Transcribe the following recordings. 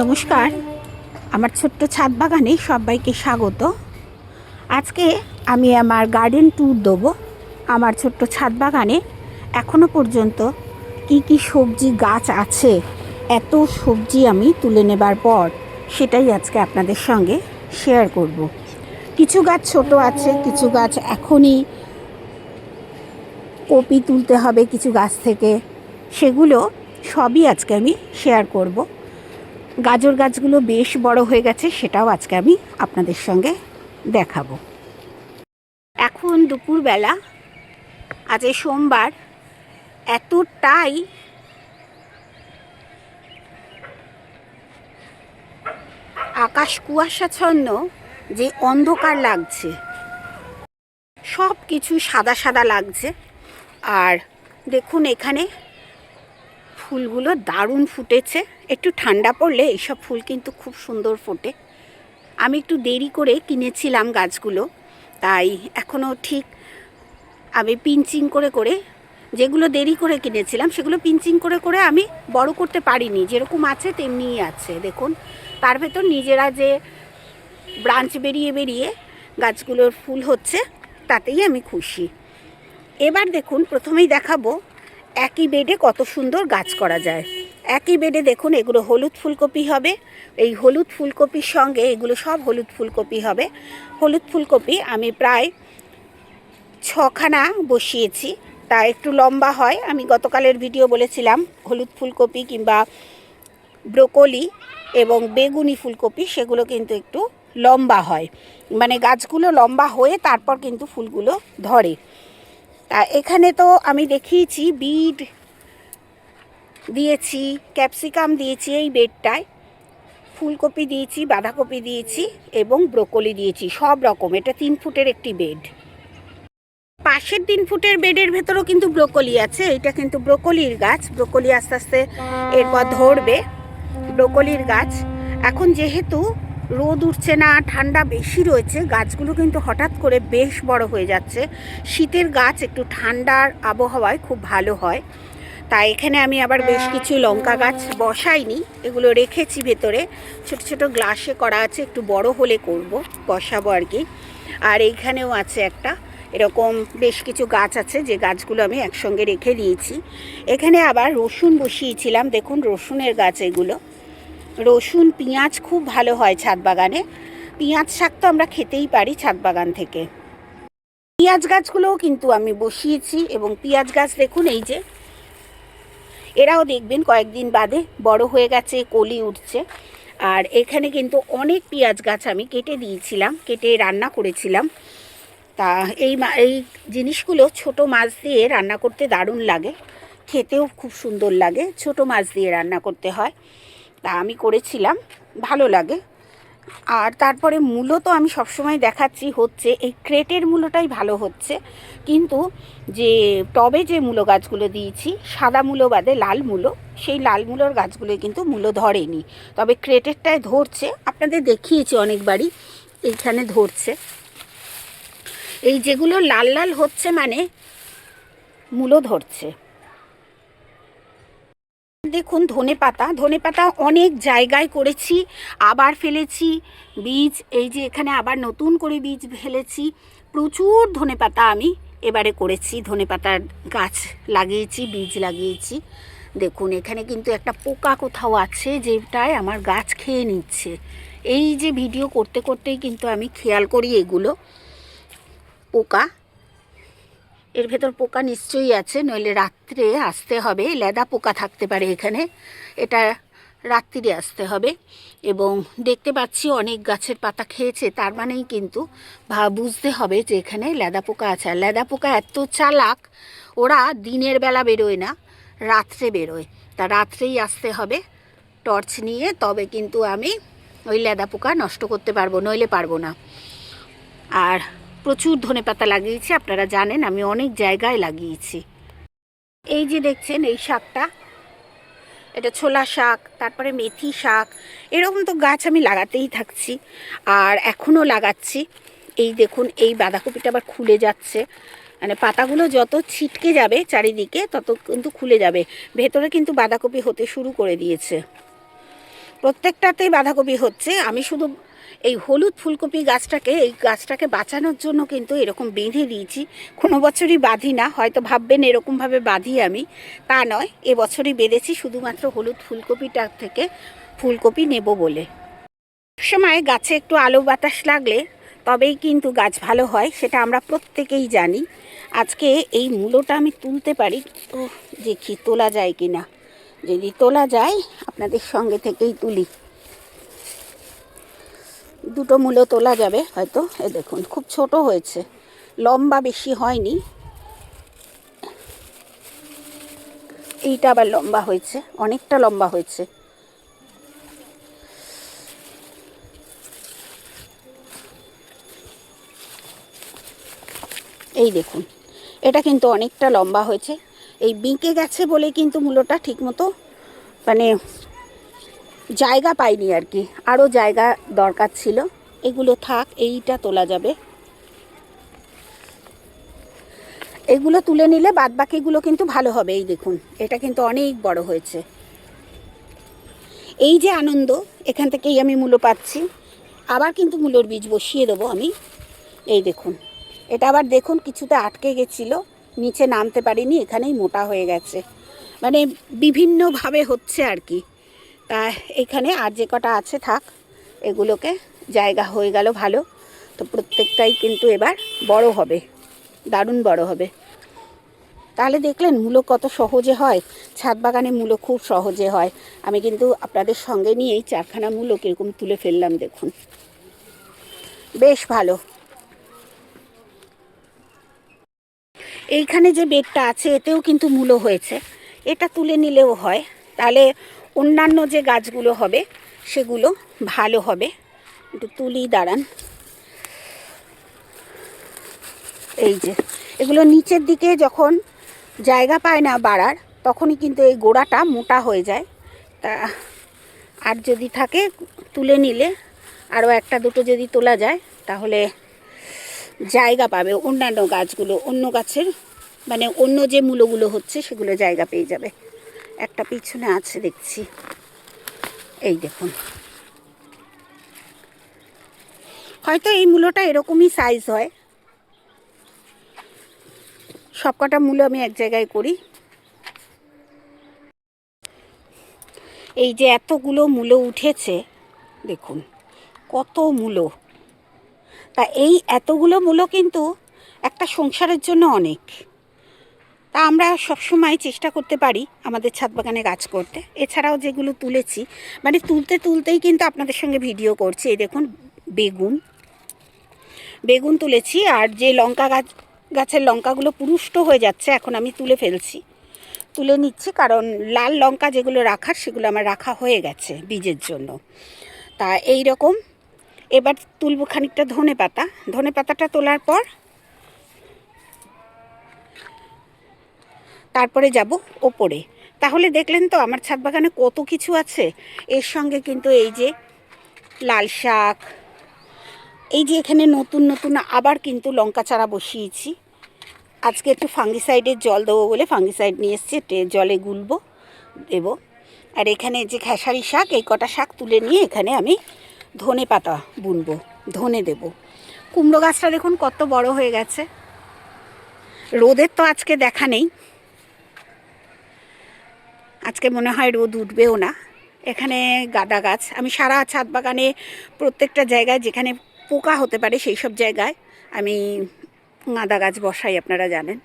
নমস্কার। আমার ছোট্ট ছাদ বাগানে সবাইকে স্বাগত। আজকে আমি আমার গার্ডেন ট্যুর দেবো। আমার ছোট্ট ছাদ বাগানে এখনও পর্যন্ত কি কি সবজি গাছ আছে, এত সবজি আমি তুলে নেবার পর সেটাই আজকে আপনাদের সঙ্গে শেয়ার করব। কিছু গাছ ছোট আছে, কিছু গাছ এখনই কপি তুলতে হবে কিছু গাছ থেকে। সেগুলো সবই আজকে আমি শেয়ার করব। গাজর গাছগুলো বেশ বড় হয়ে গেছে, সেটাও আজকে আমি আপনাদের সঙ্গে দেখাবো। এখন দুপুরবেলা, আজ সোমবার, এতটাই আকাশ কুয়াশাচ্ছন্ন যে অন্ধকার লাগছে। সব কিছু সাদা সাদা লাগছে। আর দেখুন এখানে ফুলগুলো দারুণ ফুটেছে। একটু ঠান্ডা পড়লে এইসব ফুল কিন্তু খুব সুন্দর ফোটে। আমি একটু দেরি করে কিনেছিলাম গাছগুলো, তাই এখনও ঠিক আমি পিঞ্চিং করে করে যেগুলো দেরি করে কিনেছিলাম সেগুলো পিঞ্চিং করে করে আমি বড় করতে পারিনি। যেরকম আছে তেমনিই আছে। দেখুন, তার ভেতর নিজেরা যে ব্রাঞ্চ বেরিয়ে বেরিয়ে গাছগুলোর ফুল হচ্ছে, তাতেই আমি খুশি। এবার দেখুন, প্রথমেই দেখাবো একই বেডে কত সুন্দর গাছ করা যায়। একই বেডে দেখুন, এগুলো হলুদ ফুলকপি হবে। এই হলুদ ফুলকপির সঙ্গে এগুলো সব হলুদ ফুলকপি হবে। হলুদ ফুলকপি আমি প্রায় ছখানা বসিয়েছি। তা একটু লম্বা হয়। আমি গতকালের ভিডিও বলেছিলাম, হলুদ ফুলকপি কিংবা ব্রোকলি এবং বেগুনি ফুলকপি, সেগুলো কিন্তু একটু লম্বা হয়। মানে গাছগুলো লম্বা হয়ে তারপর কিন্তু ফুলগুলো ধরে। তা এখানে তো আমি দেখিয়েছি, বিট দিয়েছি, ক্যাপসিকাম দিয়েছি এই বেডটায়, ফুলকপি দিয়েছি, বাঁধাকপি দিয়েছি এবং ব্রোকলি দিয়েছি, সব রকম। এটা তিন ফুটের একটি বেড। পাশের তিন ফুটের বেডের ভেতরেও কিন্তু ব্রোকলি আছে, এটা কিন্তু ব্রোকলির গাছ। ব্রোকলি আস্তে আস্তে এরপর ধরবে, ব্রোকলির গাছ। এখন যেহেতু রোদ উঠছে না, ঠান্ডা বেশি রয়েছে, গাছগুলো কিন্তু হঠাৎ করে বেশ বড় হয়ে যাচ্ছে। শীতের গাছ একটু ঠান্ডার আবহাওয়ায় খুব ভালো হয়। তাই এখানে আমি আবার বেশ কিছু লঙ্কা গাছ বসাইনি। এগুলো রেখেছি ভেতরে। ছোট ছোট গ্লাসে করা আছে, একটু বড় হলে করব, বসাবো আর কি। আর এইখানেও আছে একটা। এরকম বেশ কিছু গাছ আছে, যে গাছগুলো আমি একসঙ্গে রেখে দিয়েছি। এখানে আবার রসুন বসিয়েছিলাম। দেখুন, রসুনের গাছ এগুলো। রসুন, পেঁয়াজ খুব ভালো হয় ছাদ বাগানে। পেঁয়াজ শাক তো আমরা খেতেই পারি ছাদ বাগান থেকে। পেঁয়াজ গাছগুলোও কিন্তু আমি বসিয়েছি এবং পেঁয়াজ গাছ দেখুন, এই যে এরাও দেখবেন কয়েকদিন বাদে বড় হয়ে গেছে, কলি উঠছে। আর এখানে কিন্তু অনেক পেঁয়াজ গাছ আমি কেটে দিয়েছিলাম, কেটে রান্না করেছিলাম। তা এই এই জিনিসগুলো ছোট মাছ দিয়ে রান্না করতে দারুণ লাগে, খেতেও খুব সুন্দর লাগে, ছোট মাছ দিয়ে রান্না করতে হয়। তা আমি করেছিলাম, ভালো লাগে। আর তারপরে মূলো তো আমি সবসময় দেখাচ্ছি হচ্ছে, এই ক্রেটের মূলোটাই ভালো হচ্ছে। কিন্তু যে টবে যে মূলো গাছগুলো দিয়েছি, সাদা মূলো বাদে লাল মূলো, সেই লাল মূলোর গাছগুলো কিন্তু মূলো ধরেনি। তবে ক্রেটেরটায় ধরছে, আপনাদের দেখিয়েছি অনেকবারই, এইখানে ধরছে। এই যেগুলো লাল লাল হচ্ছে মানে মূলো ধরছে। দেখুন, ধনে পাতা। ধনে পাতা অনেক জায়গায় করেছি, আবার ফেলেছি। বীজ, এই যে এখানে আবার নতুন করে বীজ ফেলেছি। প্রচুর ধনে পাতা আমি এবারে করেছি। ধনে পাতার গাছ লাগিয়েছি, বীজ লাগিয়েছি। দেখুন, এখানে কিন্তু একটা পোকা কোথাও আছে যেটায় আমার গাছ খেয়ে নিচ্ছে। এই যে ভিডিও করতে করতেই কিন্তু আমি খেয়াল করি এগুলো পোকা। এর ভেতর পোকা নিশ্চয়ই আছে, নইলে রাত্রে আসতে হবে। লেদা পোকা থাকতে পারে এখানে। এটা রাত্রিরে আসতে হবে এবং দেখতে পাচ্ছি অনেক গাছের পাতা খেয়েছে, তার মানেই কিন্তু ভা, বুঝতে হবে যে এখানে লেদা পোকা আছে। আর লেদা পোকা এত চালাক, ওরা দিনের বেলা বেরোয় না, রাত্রে বেরোয়। তা রাত্রেই আসতে হবে টর্চ নিয়ে, তবে কিন্তু আমি ওই লেদা পোকা নষ্ট করতে পারব, নইলে পারব না। আর প্রচুর ধনেপাতা লাগিয়েছি, আপনারা জানেন আমি অনেক জায়গায় লাগিয়েছি। এই যে দেখছেন, এই শাকটা, এটা ছোলা শাক, তারপরে মেথি শাক, এরকম তো গাছ আমি লাগাতেই থাকছি, আর এখনও লাগাচ্ছি। এই দেখুন, এই বাঁধাকপিটা আবার খুলে যাচ্ছে। মানে পাতাগুলো যত ছিটকে যাবে চারিদিকে, তত কিন্তু খুলে যাবে। ভেতরে কিন্তু বাঁধাকপি হতে শুরু করে দিয়েছে। প্রত্যেকটাতেই বাঁধাকপি হচ্ছে। আমি শুধু এই হলুদ ফুলকপি গাছটাকে, এই গাছটাকে বাঁচানোর জন্য কিন্তু এরকম বেঁধে দিয়েছি কোনো বছরই বাঁধি না, হয়তো ভাববেন এরকমভাবে বাঁধি আমি। তা নয় এবছরই বেঁধেছি, শুধুমাত্র হলুদ ফুলকপিটা থেকে ফুলকপি নেব বলে। সময় গাছে একটু আলো বাতাস লাগলে তবেই কিন্তু গাছ ভালো হয়, সেটা আমরা প্রত্যেকেই জানি। আজকে এই মূলোটা আমি তুলতে পারি। তো দেখি তোলা যায় কি না যদি তোলা যায়, আপনাদের সঙ্গে থেকেই তুলি। দুটো মূলো তোলা যাবে, হয়তো। এ দেখুন, খুব ছোট হয়েছে। লম্বা বেশি হয়নি। এইটা আবার লম্বা হয়েছে, অনেকটা লম্বা হয়েছে। এই দেখুন, এটা কিন্তু অনেকটা লম্বা হয়েছে। এই বিঁকে গেছে বলে কিন্তু মূলোটা ঠিকমতো মানে জায়গা পাইনি আর কি। আরও জায়গা দরকার ছিল। এগুলো থাক, এইটা তোলা যাবে। এগুলো তুলে নিলে বাদ বাকিগুলো কিন্তু ভালো হবে, এই দেখুন। এটা কিন্তু অনেক বড় হয়েছে। এই যে আনন্দ, এখান থেকেই আমি মূলো পাচ্ছি। আবার কিন্তু মূলোর বীজ বসিয়ে দেবো আমি। এই দেখুন। এটা আবার দেখুন কিছুতে আটকে গেছিল। নিচে নামতে পারিনি, এখানেই মোটা হয়ে গেছে। মানে বিভিন্নভাবে হচ্ছে আর কি। তা এখানে আর যে কটা আছে থাক, এগুলোকে জায়গা হয়ে গেল ভালো। তো প্রত্যেকটাই কিন্তু এবার বড় হবে, দারুণ বড় হবে। তাহলে দেখলেন মূলো কত সহজে হয়। ছাদ বাগানে মূলো খুব সহজে হয়। আমি কিন্তু আপনাদের সঙ্গে নিয়েই চারখানা মূলো কীরকম তুলে ফেললাম, দেখুন। বেশ ভালো। এইখানে যে বেডটা আছে, এতেও কিন্তু মূলো হয়েছে। এটা তুলে নিলেও হয়। তাহলে অন্যান্য যে গাছগুলো হবে, সেগুলো ভালো হবে। একটু তুলি দাঁড়ান। এই যে, এগুলো নিচের দিকে যখন জায়গা পায় না বাড়ার, তখনই কিন্তু এই গোড়াটা মোটা হয়ে যায়। তা, আর যদি থাকে, তুলে নিলে আরও একটা দুটো যদি তোলা যায়, তাহলে জায়গা পাবে অন্যান্য গাছগুলো। অন্য গাছের মানে অন্য যে মূলগুলো হচ্ছে, সেগুলো জায়গা পেয়ে যাবে। একটা পিছনে আছে, দেখছি। এই দেখুন। হয়তো এই মূলোটা এরকমই সাইজ হয়। সবকটা মূলো আমি এক জায়গায় করি। এই যে এতগুলো মূলো উঠেছে, দেখুন, কত মূলো। তা এই এতগুলো মূলো কিন্তু একটা সংসারের জন্য অনেক। তা আমরা সবসময় চেষ্টা করতে পারি আমাদের ছাদ বাগানে গাছ করতে। এছাড়াও যেগুলো তুলেছি মানে তুলতে তুলতেই কিন্তু আপনাদের সঙ্গে ভিডিও করছি। এই দেখুন, বেগুন। বেগুন তুলেছি আর যে লঙ্কা গাছ, গাছের লঙ্কাগুলো পুরুষ্ট হয়ে যাচ্ছে, এখন আমি তুলে ফেলছি। তুলে নিচ্ছি কারণ লাল লঙ্কা যেগুলো রাখার, সেগুলো আমার রাখা হয়ে গেছে বীজের জন্য। তা এই রকম এবার তুলব খানিকটা ধনে পাতা ধনে পাতাটা তোলার পর তারপরে যাব ওপরে। তাহলে দেখলেন তো আমার ছাদ বাগানে কত কিছু আছে। এর সঙ্গে কিন্তু এই যে লাল শাক, এই যে এখানে নতুন নতুন আবার কিন্তু লঙ্কা চারা বসিয়েছি। আজকে একটু ফাঙ্গিসাইডের জল দেবো বলে ফাঙ্গিসাইড নিয়ে এসছি জলে গুলবো, দেবো। আর এখানে যে খেসারি শাক, এই কটা শাক তুলে নিয়ে এখানে আমি ধনে পাতা বুনবো, ধনে দেব। কুমড়ো গাছটা দেখুন কত বড় হয়ে গেছে। রোদের তো আজকে দেখা নেই। আজকে মনে হয় রোদ উঠবেও না। এখানে গাঁদা গাছ। আমি সারা ছাদ বাগানে প্রত্যেকটা জায়গায় যেখানে পোকা হতে পারে সেই সব জায়গায় আমি গাঁদা গাছ বসাই, আপনারা জানেন।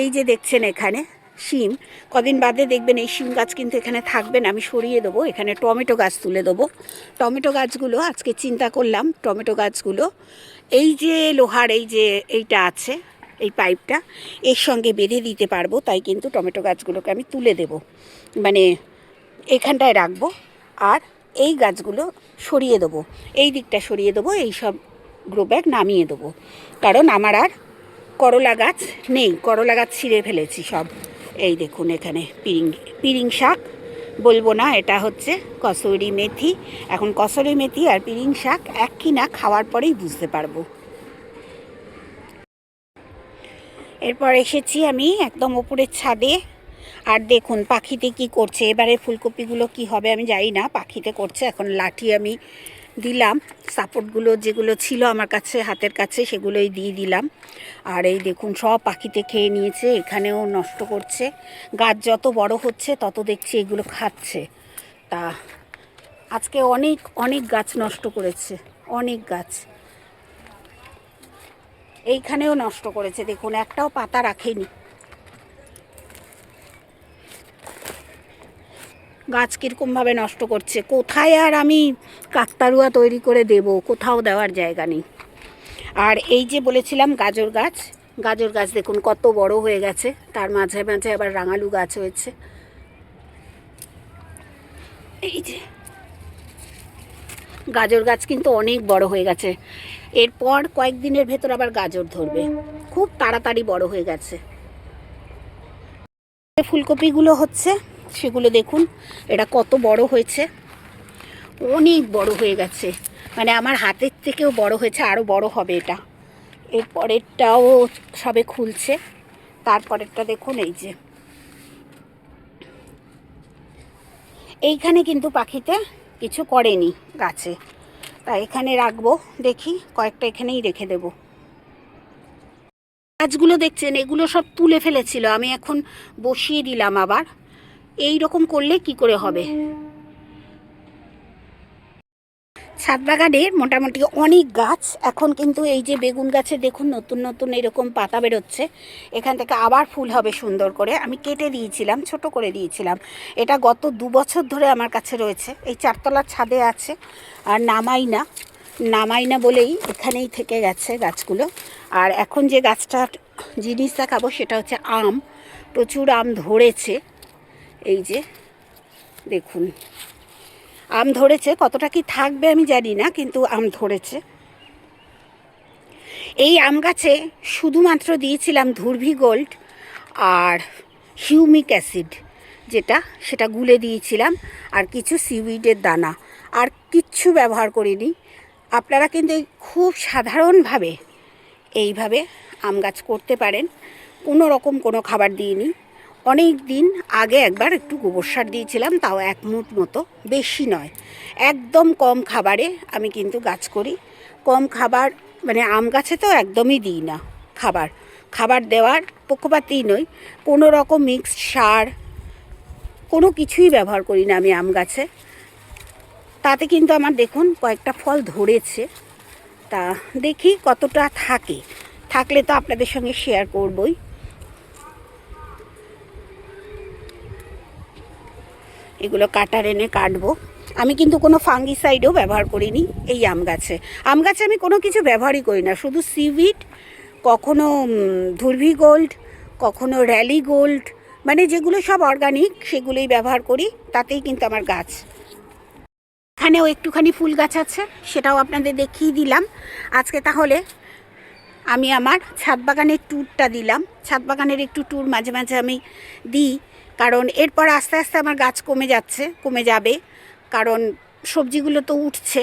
এই যে দেখছেন এখানে শিম। কদিন বাদে দেখবেন এই শিম গাছ কিন্তু এখানে থাকবেন আমি সরিয়ে দেবো। এখানে টমেটো গাছ তুলে দেবো। টমেটো গাছগুলো আজকে চিন্তা করলাম, টমেটো গাছগুলো, এই যে লোহার এই যে এইটা আছে এই পাইপটা এর সঙ্গে বেঁধে দিতে পারব, তাই কিন্তু টমেটো গাছগুলোকে আমি তুলে দেব। মানে এখানটায় রাখব আর এই গাছগুলো সরিয়ে দেবো। এই দিকটা সরিয়ে দেবো, এই সব গ্রো ব্যাগ নামিয়ে দেবো। কারণ আমার আর করলা গাছ নেই, করলা গাছ ছিঁড়ে ফেলেছি সব। এই দেখুন এখানে পিরিং পিরিং শাক, বলব না, এটা হচ্ছে কসুরি মেথি। এখন কসুরি মেথি আর পিরিং শাক এক কি না, খাওয়ার পরেই বুঝতে পারব। এরপর এসেছি আমি একদম ওপরের ছাদে। আর দেখুন, পাখিতে কি করছে? এবারে ফুলকপিগুলো কি হবে আমি জানি না। পাখিতে করছে, এখন লাঠি আমি দিলাম। সাপোর্টগুলো যেগুলো ছিল আমার কাছে, হাতের কাছে, সেগুলোই দিয়ে দিলাম। আর এই দেখুন, সব পাখিতে খেয়ে নিয়েছে, এখানেও নষ্ট করছে। গাছ যত বড় হচ্ছে, তত দেখছি এগুলো খাচ্ছে। তা আজকে অনেক অনেক গাছ নষ্ট করেছে, অনেক গাছ। এইখানেও নষ্ট করেছে, দেখুন, একটাও পাতা রাখেনি। গাছ কীরকমভাবে নষ্ট করছে, কোথায় আর আমি কাকতারুয়া তৈরি করে দেব, কোথাও দেওয়ার জায়গা নেই। আর এই যে বলেছিলাম গাজর গাছ গাজর গাছ দেখুন কত বড় হয়ে গেছে, তার মাঝে মাঝে আবার রাঙালু গাছ হয়েছে। এই যে, গাজর গাছ কিন্তু অনেক বড় হয়ে গেছে। এরপর কয়েকদিনের ভেতর আবার গাজর ধরবে। খুব তাড়াতাড়ি বড় হয়ে গেছে। ফুলকপিগুলো হচ্ছে, সেগুলো দেখুন, এটা কত বড় হয়েছে। অনেক বড় হয়ে গেছে। মানে আমার হাতের থেকেও বড় হয়েছে আরও বড় হবে এটা। এরপরেরটাও সবে খুলছে। তারপরেরটা দেখুন, এই যে। এইখানে কিন্তু পাখিতে কিছু করেনি গাছে। তা এখানে রাখব, দেখি কয়েকটা এখানেই রেখে দেব। গাছগুলো দেখছেন, এগুলো সব তুলে ফেলেছিল, আমি এখন বসিয়ে দিলাম আবার। এই রকম করলে কি করে হবে? ছাদ মোটামুটি অনেক গাছ। এখন কিন্তু এই যে বেগুন গাছে দেখুন নতুন নতুন এরকম পাতা বেরোচ্ছে। এখান থেকে আবার ফুল হবে সুন্দর করে। আমি কেটে দিয়েছিলাম, ছোট করে দিয়েছিলাম। এটা গত দু বছর ধরে আমার কাছে রয়েছে। এই চারতলার ছাদে আছে আর নামাই না। নামাই না বলেই এখানেই থেকে গেছে গাছগুলো। আর এখন যে গাছটার জিনিস দেখাবো সেটা হচ্ছে আম। প্রচুর আম ধরেছে। এই যে দেখুন। আম ধরেছে, কতটা কি থাকবে আমি জানি না, কিন্তু আম ধরেছে। এই আম গাছে শুধুমাত্র দিয়েছিলাম ধুরভি গোল্ড আর হিউমিক অ্যাসিড, যেটা, সেটা গুলে দিয়েছিলাম, আর কিছু সিউইডের দানা। আর কিচ্ছু ব্যবহার করিনি। আপনারা কিন্তু খুব সাধারণভাবে এইভাবে আম গাছ করতে পারেন। কোনো রকম কোনো খাবার দিইনি। অনেক দিন আগে একবার একটু গোবর সার দিয়েছিলাম, তাও এক মুঠ মতো, বেশি নয়। একদম কম খাবারে আমি কিন্তু গাছ করি। কম খাবার মানে আম গাছে তো একদমই দিই না খাবার। খাবার দেওয়ার পক্ষপাতেই নই। কোনো রকম মিক্সড সার, কোনো কিছুই ব্যবহার করি না আমি আম গাছে। তাতে কিন্তু আমার দেখুন কয়েকটা ফল ধরেছে। তা দেখি কতটা থাকে। থাকলে তো আপনাদের সঙ্গে শেয়ার করবই। এগুলো কাটার এনে কাটবো। আমি কিন্তু কোনো ফাঙ্গিসাইডও ব্যবহার করিনি এই আম গাছে। আম গাছে আমি কোনো কিছু ব্যবহারই করি না। শুধু সিভিড কখনো ধুরভি গোল্ড কখনো র্যালি গোল্ড মানে যেগুলো সব অর্গানিক সেগুলোই ব্যবহার করি। তাতেই কিন্তু আমার গাছ। এখানেও একটুখানি ফুল গাছ আছে, সেটাও আপনাদের দেখিয়ে দিলাম। আজকে তাহলে আমি আমার ছাদ বাগানের ট্যুরটা দিলাম। ছাদ বাগানের একটু ট্যুর মাঝে মাঝে আমি দিই। কারণ এরপর আস্তে আস্তে আমার গাছ কমে যাচ্ছে, কমে যাবে। কারণ সবজিগুলো তো উঠছে।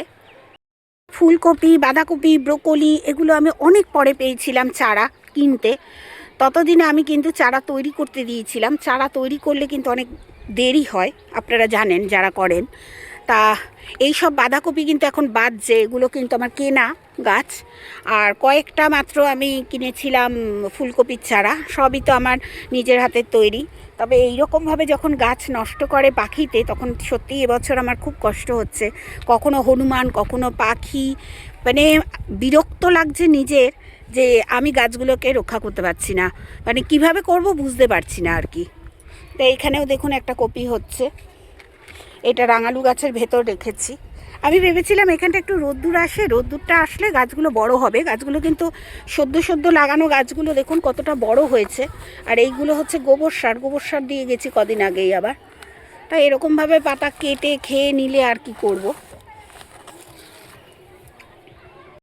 ফুলকপি, বাঁধাকপি, ব্রোকলি এগুলো আমি অনেক পরে পেয়েছিলাম চারা কিনতে। ততদিনে আমি কিন্তু চারা তৈরি করতে দিয়েছিলাম। চারা তৈরি করলে কিন্তু অনেক দেরি হয়, আপনারা জানেন, যারা করেন। তা এই সব বাঁধাকপি কিন্তু এখন বাজছে, এগুলো কিন্তু আমার কেনা গাছ। আর কয়েকটা মাত্র আমি কিনেছিলাম ফুলকপির চারা, সবই তো আমার নিজের হাতের তৈরি। তবে এই রকমভাবে যখন গাছ নষ্ট করে পাখিতে, তখন সত্যি এবছর আমার খুব কষ্ট হচ্ছে। কখনো হনুমান, কখনো পাখি মানে বিরক্ত লাগছে নিজের যে আমি গাছগুলোকে রক্ষা করতে পারছি না। মানে কীভাবে করব বুঝতে পারছি না আর কি। তো এইখানেও দেখুন একটা কপি হচ্ছে। এটা রাঙালু গাছের ভেতর রেখেছি। আমি ভেবেছিলাম এখানটা একটু রোদ্দুর আসে, রোদ্দুরটা আসলে গাছগুলো বড় হবে। গাছগুলো কিন্তু সদ্য সদ্য লাগানো গাছগুলো দেখুন কতটা বড় হয়েছে। আর এইগুলো হচ্ছে গোবর সার গোবর সার দিয়ে গেছি কদিন আগেই আবার। তা এরকমভাবে পাতা কেটে খেয়ে নিলে আর কি করব।